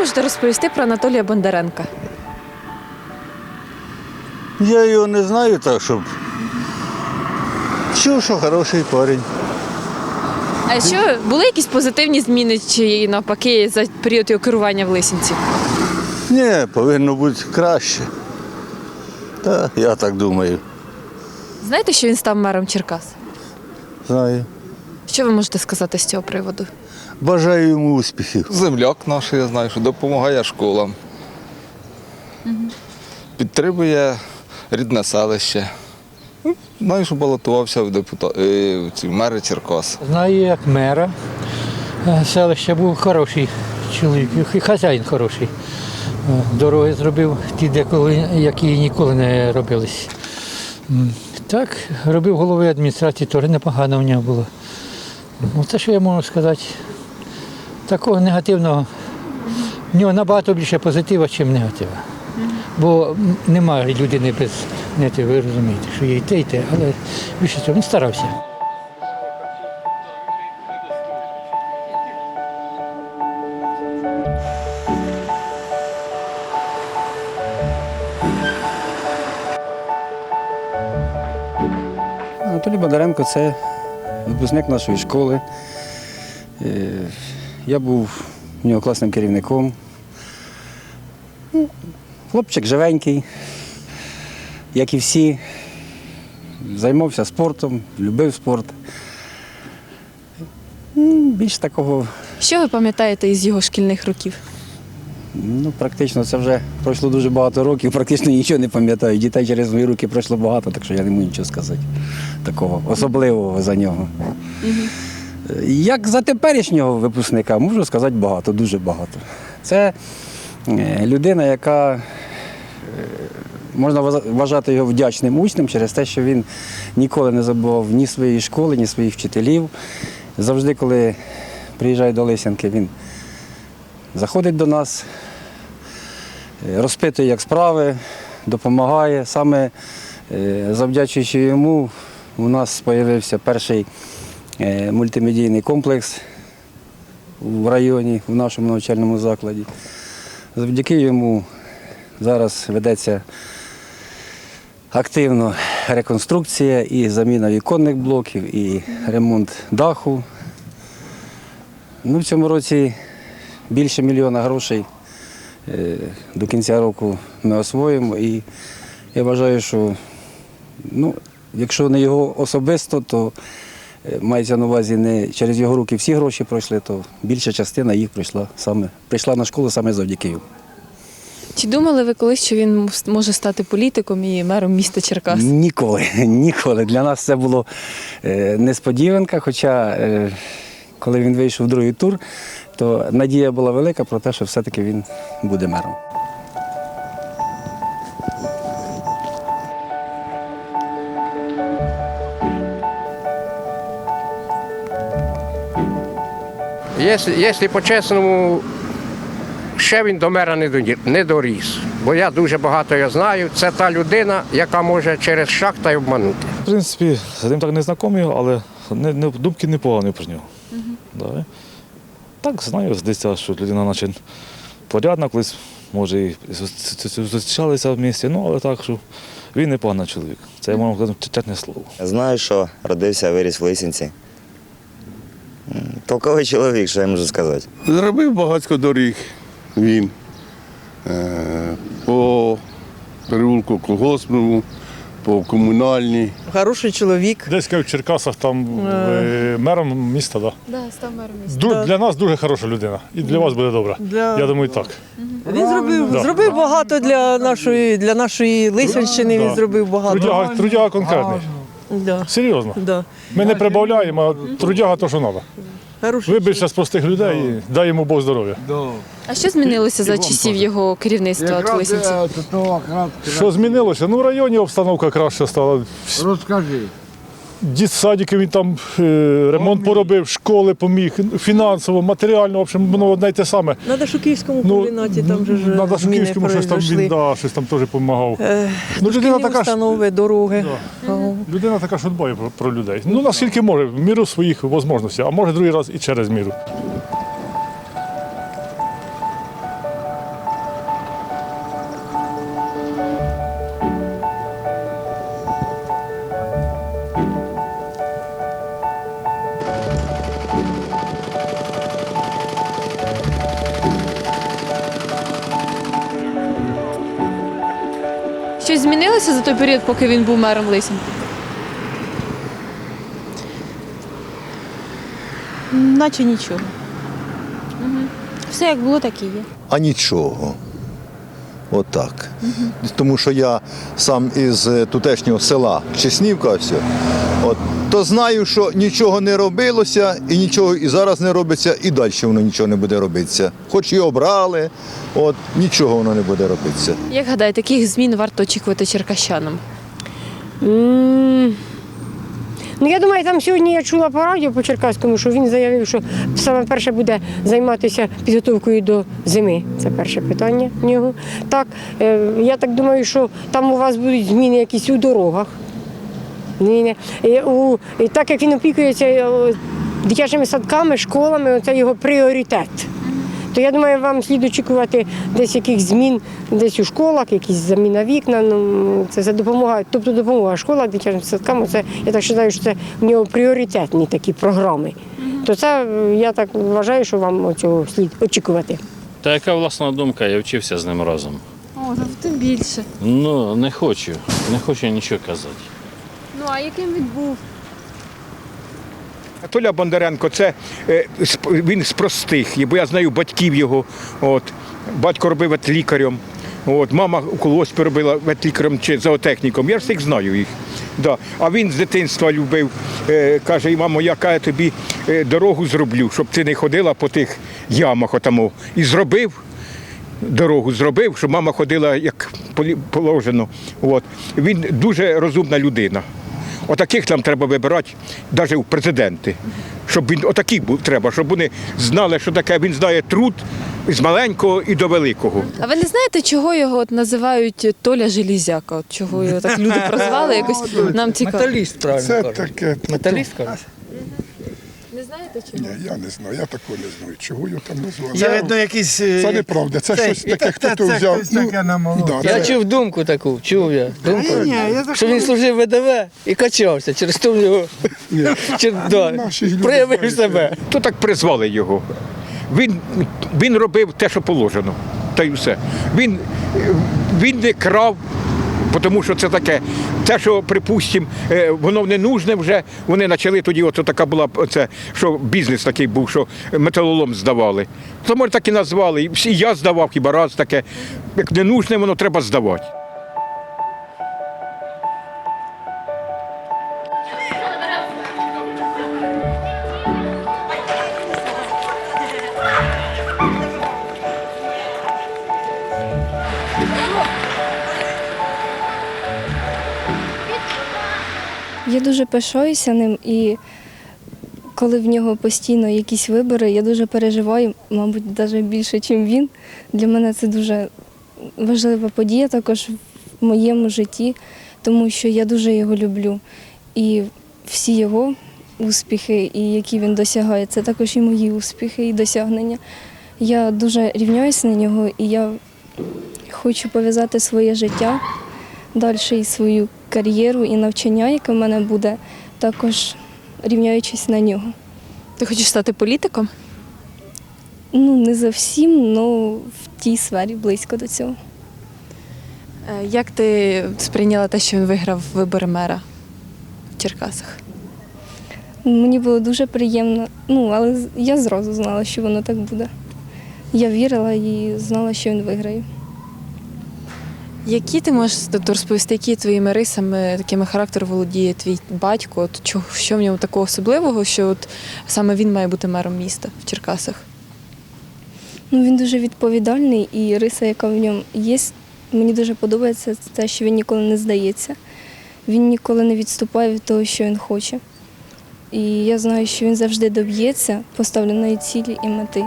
можете розповісти про Анатолія Бондаренка? Я його не знаю так, щоб. Чув, що хороший парень. А що були якісь позитивні зміни чи навпаки за період його керування в Лисінці? Ні, повинно бути краще. Та, я так думаю. Знаєте, що він став мером Черкас? Знаю. Що ви можете сказати з цього приводу? Бажаю йому успіхів. Земляк наш, я знаю, що допомагає школам. Підтримує рідне селище. Ну, Знаю, що балотувався в, депута... е, в мери Черкас. Знаю як мера е, селища був хороший чоловік, і хазяїн хороший. Е, Дороги зробив ті, деколи, які ніколи не робились. Так, робив голови адміністрації, теж непогано в нього було. Ну, Це що я можу сказати. Такого негативного. В нього набагато більше позитива, ніж негатива. Бо немає людини без негативу, ви розумієте, що є і те, і те, але більше цього він старався. Анатолій Бондаренко це випускник нашої школи. Я був у нього класним керівником. Ну, Хлопчик живенький, як і всі. Займався спортом, любив спорт. Ну, Більш такого, Що ви пам'ятаєте із його шкільних років? ну, практично це вже пройшло дуже багато років, практично нічого не пам'ятаю. Дітей через мої руки пройшло багато, так що я не можу нічого сказати такого особливого за нього. Як за теперішнього випускника, можу сказати багато, дуже багато. Це е, людина, яка е, можна вважати його вдячним учнем через те, що він ніколи не забував ні своєї школи, ні своїх вчителів. Завжди, коли приїжджає до Лисянки, він заходить до нас, розпитує, як справи, допомагає. Саме е, завдячуючи йому, у нас з'явився перший мультимедійний комплекс в районі, в нашому навчальному закладі. Завдяки йому зараз ведеться активно реконструкція і заміна віконних блоків, і ремонт даху. Ну, в цьому році більше мільйона грошей е, до кінця року ми освоїмо. І я вважаю, що ну, якщо не його особисто, то е, мається на увазі не через його руки всі гроші пройшли, то більша частина їх прийшла саме прийшла на школу саме завдяки йому. Чи думали ви колись, що він може стати політиком і мером міста Черкас? Ніколи, ніколи. Для нас це було е, несподіванка. Хоча, е, коли він вийшов в другий тур, то надія була велика про те, що все-таки він буде мером. Якщо, якщо по-чесному, ще він до мера не доріс. Бо я дуже багато його знаю. Це та людина, яка може через шаг та й обманути. В принципі, з ним так не знайомий, але не, не, думки непогані про нього. Да. Так, знаю з дитя, що людина наче порядна, колись, може, і зустрічалися в місті, ну, але так, що він непоганий чоловік. Це я можу сказати чесне слово. Знаю, що родився, виріс в Лисінці. Толковий чоловік, що я можу сказати. Зробив багатько доріг він е, по переулку колгоспному, по комунальній. Хороший чоловік. Десь в Черкасах там е, мером міста, так. Да, став мером міста. Да. Для нас дуже хороша людина. І для вас буде добре. Для- Я думаю, так. Він зробив, Да. зробив багато для нашої, для нашої Лисянщини. Він зробив багато. Трудяга, трудяга конкретний. Да. Серйозно. Да. Ми не прибавляємо, а трудяга то, що треба. Хороший Вибився з простих людей і дай йому Бог здоров'я. А що змінилося за часів його керівництва от в Лисінці? Що змінилося? Ну, в районі обстановка краще стала. Розкажи. Дітсадики він там е, ремонт поробив, школи поміг, фінансово, матеріально, в общем, воно одне й те саме. На Дашуківському Ну, комбінаті там же ж на Дашуківському щось там він да, щось там теж допомагав. Е, Ну, людина така установи, дороги. Ага. Людина така, що дбає про, про людей. Ну, наскільки може, в міру своїх можливостей, а може другий раз і через міру. Щось змінилося за той період, поки він був мером Лисенки? Наче нічого. Все як було, так і є. а нічого. Отак. Тому що я сам із е, тутешнього села Чеснівка, все, от, то знаю, що нічого не робилося, і нічого і зараз не робиться, і далі воно нічого не буде робитися. Хоч і обрали, от, нічого воно не буде робитися. Як гадаєте, яких змін варто очікувати черкащанам? Ну, я думаю, там сьогодні я чула по радіо по Черкаському, що він заявив, що саме перше буде займатися підготовкою до зими. Це перше питання в нього. Так, е, я так думаю, що там у вас будуть зміни якісь у дорогах. Ні, І, у, і так як він опікується е, дитячими садками, школами, це його пріоритет. То я думаю, вам слід очікувати десь яких змін десь у школах, якісь заміна вікна. Ну це за допомога, тобто допомога школа дитячим садкам. Це я так вважаю, що це в нього пріоритетні такі програми. То це я так вважаю, що вам цього слід очікувати. Та яка власна думка, я вчився з ним разом. О, тим більше. Ну, не хочу, не хочу нічого казати. А яким він був? Толя Бондаренко, це е, він з простих, бо я знаю батьків його. От. Батько робив ветлікарем. От, мама колгоспі робила ветлікарем чи зоотехніком. Я всіх знаю їх. Да. А він з дитинства любив, е, каже, мамо, яка я тобі е, дорогу зроблю, щоб ти не ходила по тих ямах отамо. І зробив. Дорогу зробив, щоб мама ходила як положено. От. Він дуже розумна людина. Отаких нам треба вибирати, навіть у президенти. Щоб він отакий був треба, щоб вони знали, що таке він знає труд з маленького і до великого. А ви не знаєте, чого його от називають Толя Желізяка? От чого його так люди прозвали? Якось нам цікаво. Металіст, правильно Це таке. Металіст кажуть. Не знаєте чого? Ні, я не знаю, я такого не знаю. Чого його там назвали? Це видно якийсь. Це неправда, це щось таке, хто то взяв. Ну, да, Я це- чув думку таку, чув я. Думку, Ні, я так- що він служив ВДВ і качався через то в нього чи, да, Наші люди проявив знають. себе. То так призвали його. Він, він робив те, що положено. Та й все. Він, він не крав. Тому що це таке, те, що, припустимо, е, воно не нужне вже, вони почали тоді, от така була це, що бізнес такий був, що металолом здавали. То може так і назвали. І я здавав хіба раз таке. Як не нужне, воно треба здавати. Я дуже пишаюся ним і коли в нього постійно якісь вибори, я дуже переживаю, мабуть, навіть більше, ніж він. Для мене це дуже важлива подія також в моєму житті, тому що я дуже його люблю. І всі його успіхи, і які він досягає, це також і мої успіхи і досягнення. Я дуже рівняюся на нього і я хочу пов'язати своє життя далі і свою кар'єру і навчання, яке в мене буде, також рівняючись на нього. Ти хочеш стати політиком? Ну, не зовсім, але в тій сфері близько до цього. Е, Як ти сприйняла те, що він виграв вибори мера в Черкасах? Мені було дуже приємно, ну, але я зразу знала, що воно так буде. Я вірила і знала, що він виграє. Які ти можеш тобто, розповісти, які твоїми рисами, такими характером володіє твій батько? От, чого- що в ньому такого особливого, що от саме він має бути мером міста в Черкасах? Ну, він дуже відповідальний і риса, яка в ньому є, мені дуже подобається це те, що він ніколи не здається. Він ніколи не відступає від того, що він хоче. І я знаю, що він завжди доб'ється поставленої цілі і мети.